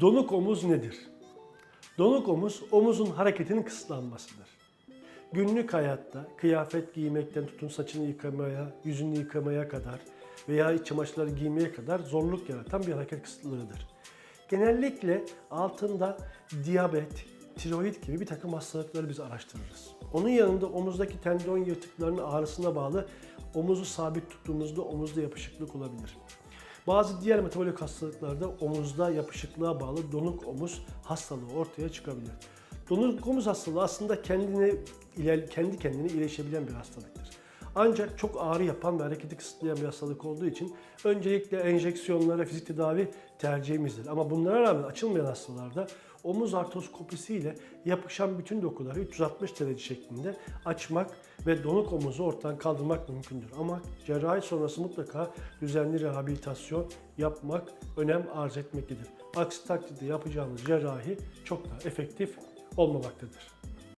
Donuk omuz nedir? Donuk omuz, omuzun hareketinin kısıtlanmasıdır. Günlük hayatta kıyafet giymekten tutun saçını yıkamaya, yüzünü yıkamaya kadar veya iç çamaşırları giymeye kadar zorluk yaratan bir hareket kısıtlığıdır. Genellikle altında diyabet, tiroid gibi bir takım hastalıkları biz araştırırız. Onun yanında omuzdaki tendon yırtıklarının ağrısına bağlı omuzu sabit tuttuğumuzda omuzda yapışıklık olabilir. Bazı diğer metabolik hastalıklarda omuzda yapışıklığa bağlı donuk omuz hastalığı ortaya çıkabilir. Donuk omuz hastalığı aslında kendine kendi kendine iyileşebilen bir hastalıktır. Ancak çok ağrı yapan ve hareketi kısıtlayan bir hastalık olduğu için öncelikle enjeksiyonlara, fizik tedavi tercihimizdir. Ama bunlara rağmen açılmayan hastalarda omuz artroskopisi ile yapışan bütün dokuları 360 derece şeklinde açmak ve donuk omuzu ortadan kaldırmak mümkündür. Ama cerrahi sonrası mutlaka düzenli rehabilitasyon yapmak önem arz etmektedir. Aksi takdirde yapacağımız cerrahi çok daha efektif olmamaktadır.